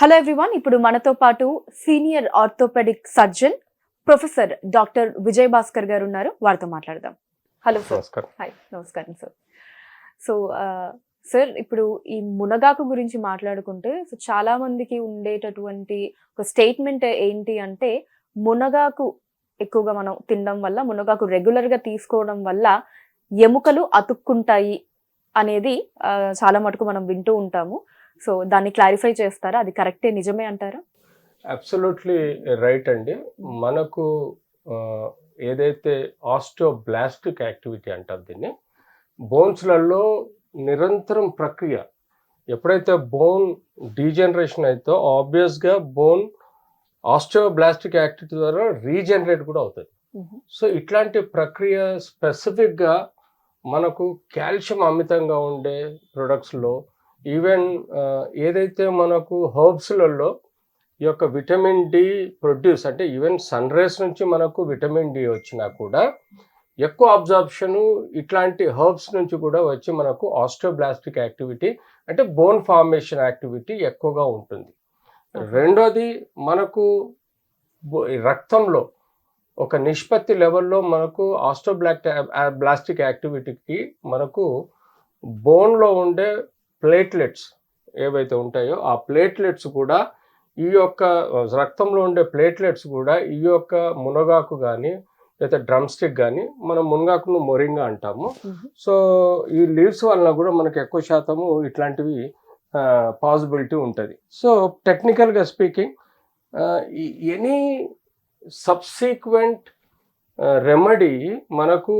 Hello everyone ఇప్పుడు మనతో పాటు senior orthopaedic surgeon professor doctor Vijay Bhaskar garu ఉన్నారు. వారితో మాట్లాడదాం. హలో సార్ నమస్కారం. హాయ్ నమస్కారం సార్ సో సార్ ఇప్పుడు ఈ మునగాకు గురించి మాట్లాడుకుంటే సో చాలా మందికి ఉండేటటువంటి ఒక స్టేట్మెంట్ ఏంటి అంటే మునగాకు ఎక్కువగా మనం తినడం వల్ల మునగాకు రెగ్యులర్గా తీసుకోవడం వల్ల ఎముకలు అతుక్కుంటాయి అనేది ఆ, చాలా మటుకు మనం వింటూ ఉంటాము. సో దాన్ని క్లారిఫై చేస్తారా? అది కరెక్టే నిజమే అంటారా? అబ్సల్యూట్లీ రైట్ అండి. మనకు ఏదైతే ఆస్టియోబ్లాస్టిక్ యాక్టివిటీ అంటారు దీన్ని బోన్స్లలో నిరంతరం ప్రక్రియ ఎప్పుడైతే బోన్ డీజనరేషన్ అయితే ఆబ్వియస్గా బోన్ ఆస్టియోబ్లాస్టిక్ యాక్టివిటీ ద్వారా రీజనరేట్ కూడా అవుతుంది. సో ఇట్లాంటి ప్రక్రియ స్పెసిఫిక్గా మనకు కాల్షియం అమితంగా ఉండే ప్రొడక్ట్స్లో ఈవెన్ ఏదైతే మనకు హర్బ్స్లలో ఈ యొక్క విటమిన్ డి ప్రొడ్యూస్ అంటే ఈవెన్ సన్ రేస్ నుంచి మనకు విటమిన్ డి వచ్చినా కూడా ఎక్కువ అబ్జార్ప్షన్ ఇట్లాంటి హర్బ్స్ నుంచి కూడా వచ్చి మనకు ఆస్ట్రోబ్లాస్టిక్ యాక్టివిటీ అంటే బోన్ ఫార్మేషన్ యాక్టివిటీ ఎక్కువగా ఉంటుంది. రెండోది మనకు రక్తంలో ఒక నిష్పత్తి లెవెల్లో మనకు ఆస్ట్రోబ్లాక్ బ్లాస్టిక్ యాక్టివిటీకి మనకు బోన్లో ఉండే ప్లేట్లెట్స్ ఏవైతే ఉంటాయో ఆ ప్లేట్లెట్స్ కూడా ఈ యొక్క రక్తంలో ఉండే ప్లేట్లెట్స్ కూడా ఈ యొక్క మునగాకు కానీ లేదా డ్రమ్ స్టిక్ కానీ మనం మునగాకును మొరింగా అంటాము. సో ఈ లీవ్స్ వలన కూడా మనకు ఎక్కువ శాతము ఇట్లాంటివి పాసిబిలిటీ ఉంటుంది. సో టెక్నికల్గా స్పీకింగ్ ఎనీ సబ్సీక్వెంట్ రెమెడీ మనకు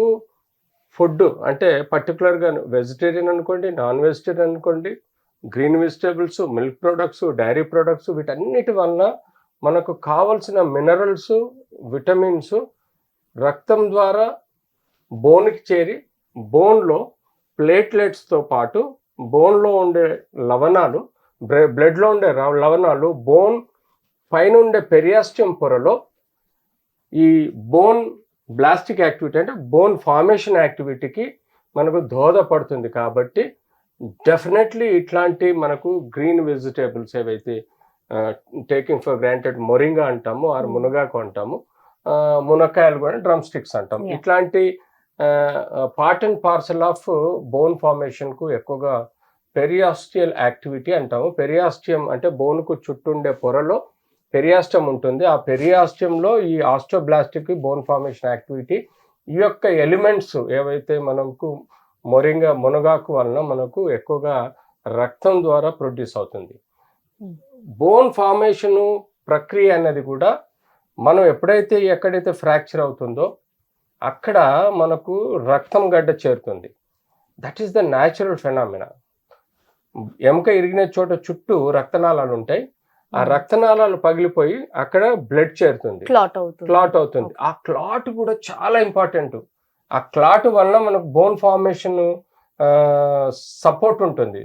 ఫుడ్ అంటే పర్టికులర్గా వెజిటేరియన్ అనుకోండి నాన్ వెజిటేరియన్ అనుకోండి green vegetables milk products dairy products వీటన్నిటి వలన మనకు కావలసిన మినరల్స్ విటమిన్స్ రక్తం ద్వారా బోన్కి చేరి బోన్లో ప్లేట్లెట్స్తో పాటు బోన్లో ఉండే లవణాలు బ్లడ్లో ఉండే లవణాలు బోన్ పైన ఉండే పెరియాస్టియం పొరలో ఈ బోన్ బ్లాస్టిక్ యాక్టివిటీ అంటే బోన్ ఫార్మేషన్ యాక్టివిటీకి మనకు దోహదపడుతుంది కాబట్టి డెఫినెట్లీ ఇట్లాంటి మనకు గ్రీన్ వెజిటేబుల్స్ ఏవైతే టేకింగ్ ఫర్ గ్రాంటెడ్ మొరింగా అంటాము ఆర్ Hmm. మునగాకు అంటాము మునక్కాయలు కూడా డ్రమ్ స్టిక్స్ అంటాం. ఇట్లాంటి part and parcel of bone ఫార్మేషన్కు ఎక్కువగా పెరియాస్టియల్ యాక్టివిటీ అంటాము పెరియాస్టియం అంటే బోన్కు చుట్టుండే పొరలో పెరియాస్టమ్ ఉంటుంది. ఆ పెరియాస్టియంలో ఈ ఆస్ట్రోబ్లాస్టిక్ బోన్ ఫార్మేషన్ యాక్టివిటీ ఈ యొక్క ఎలిమెంట్స్ ఏవైతే మనకు మొరింగా మునగాకు వలన మనకు ఎక్కువగా రక్తం ద్వారా ప్రొడ్యూస్ అవుతుంది. Hmm. బోన్ ఫార్మేషన్ ప్రక్రియ అనేది కూడా మనం ఎప్పుడైతే ఎక్కడైతే ఫ్రాక్చర్ అవుతుందో అక్కడ మనకు రక్తం గడ్డ చేరుతుంది. That is the natural phenomena ఎముక ఇరిగిన చోట చుట్టూ రక్తనాళాలు ఉంటాయి. ఆ రక్తనాళాలు పగిలిపోయి అక్కడ బ్లడ్ చేరుతుంది. క్లాట్ అవుతుంది. క్లాట్ అవుతుంది. ఆ క్లాట్ కూడా చాలా ఇంపార్టెంట్ ఆ క్లాట్ వలన మనకు బోన్ ఫార్మేషన్ సపోర్ట్ ఉంటుంది.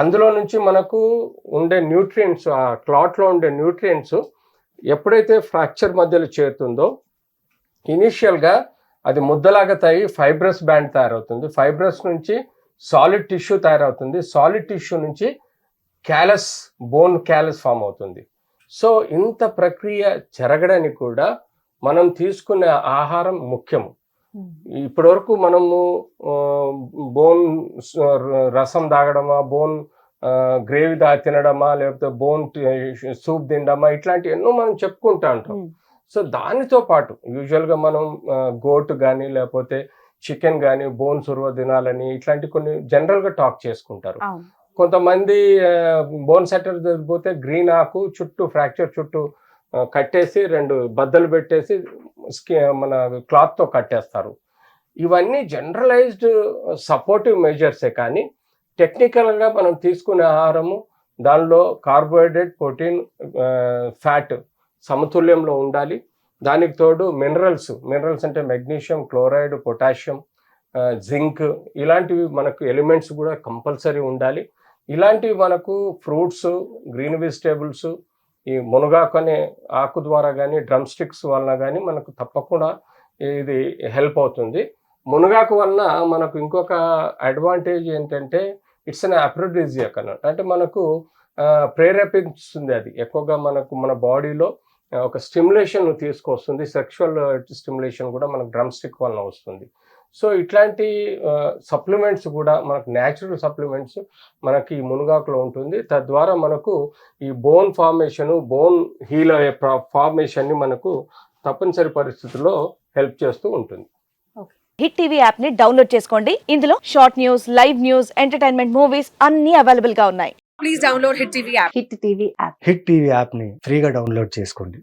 అందులో నుంచి మనకు ఉండే న్యూట్రియంట్స్ ఆ క్లాట్లో ఉండే న్యూట్రియంట్స్ ఎప్పుడైతే ఫ్రాక్చర్ మధ్యలో చేరుతుందో ఇనీషియల్గా అది ముద్దలాగా తయారు ఫైబ్రస్ బ్యాండ్ తయారవుతుంది. ఫైబ్రస్ నుంచి సాలిడ్ టిష్యూ తయారవుతుంది. సాలిడ్ టిష్యూ నుంచి క్యాలస్ బోన్ క్యాలస్ ఫామ్ అవుతుంది. సో ఇంత ప్రక్రియ జరగడానికి కూడా మనం తీసుకునే ఆహారం ముఖ్యము. Hmm. ఇప్పటివరకు మనము బోన్ రసం తాగడమా బోన్ గ్రేవీ దా తినడమా లేకపోతే బోన్ సూప్ తినడమా ఇట్లాంటి ఎన్నో మనం చెప్పుకుంటా ఉంటాం. సో దానితో పాటు యూజువల్గా మనం గోట్ కానీ లేకపోతే చికెన్ కానీ బోన్ సురువ తినాలని ఇట్లాంటి కొన్ని జనరల్గా టాక్ చేసుకుంటారు. కొంతమంది బోన్ సెటర్ పోతే గ్రీన్ ఆకు చుట్టూ ఫ్రాక్చర్ చుట్టూ కట్టేసి రెండు బద్దలు పెట్టేసి స్కి మన క్లాత్తో కట్టేస్తారు. ఇవన్నీ జనరలైజ్డ్ సపోర్టివ్ మెజర్సే కానీ టెక్నికల్గా మనం తీసుకునే ఆహారము దానిలో కార్బోహైడ్రేట్ ప్రోటీన్ ఫ్యాట్ సమతుల్యంలో ఉండాలి. దానికి తోడు మినరల్స్ మినరల్స్ అంటే మెగ్నీషియం క్లోరైడ్ పొటాషియం జింక్ ఇలాంటివి మనకు ఎలిమెంట్స్ కూడా కంపల్సరీ ఉండాలి. ఇలాంటివి మనకు ఫ్రూట్స్ గ్రీన్ వెజిటేబుల్స్ ఈ మునగాకు అనే ఆకు ద్వారా కానీ డ్రమ్ స్టిక్స్ వలన కానీ మనకు తప్పకుండా ఇది హెల్ప్ అవుతుంది. మునగాకు వలన మనకు ఇంకొక అడ్వాంటేజ్ ఏంటంటే ఇట్స్ అన్ అప్రోడిజియాక్ అన్నట్టు అంటే మనకు ప్రేరేపిస్తుంది అది. ఎక్కువగా మనకు మన బాడీలో ఒక స్టిమ్యులేషన్ తీసుకొస్తుంది. సెక్షువల్ స్టిమ్యులేషన్ కూడా మనకు డ్రమ్ స్టిక్ వలన వస్తుంది. సో ఇట్లాంటి సప్లిమెంట్స్ కూడా మనకు న్యాచురల్ సప్లిమెంట్స్ మనకి మునగాకులో ఉంటుంది. తద్వారా మనకు ఈ బోన్ ఫార్మేషన్ బోన్ హీల్ అయ్యే ఫార్మేషన్ని మనకు తప్పనిసరి పరిస్థితుల్లో హెల్ప్ చేస్తూ ఉంటుంది. హిట్ టీవీ యాప్ని డౌన్లోడ్ చేసుకోండి. ఇందులో short news live news entertainment movies అన్ని అవైలబుల్గా ఉన్నాయి. Please download Hit TV app. Hit TV app hit TV యాప్ని ఫ్రీగా డౌన్లోడ్ చేసుకోండి.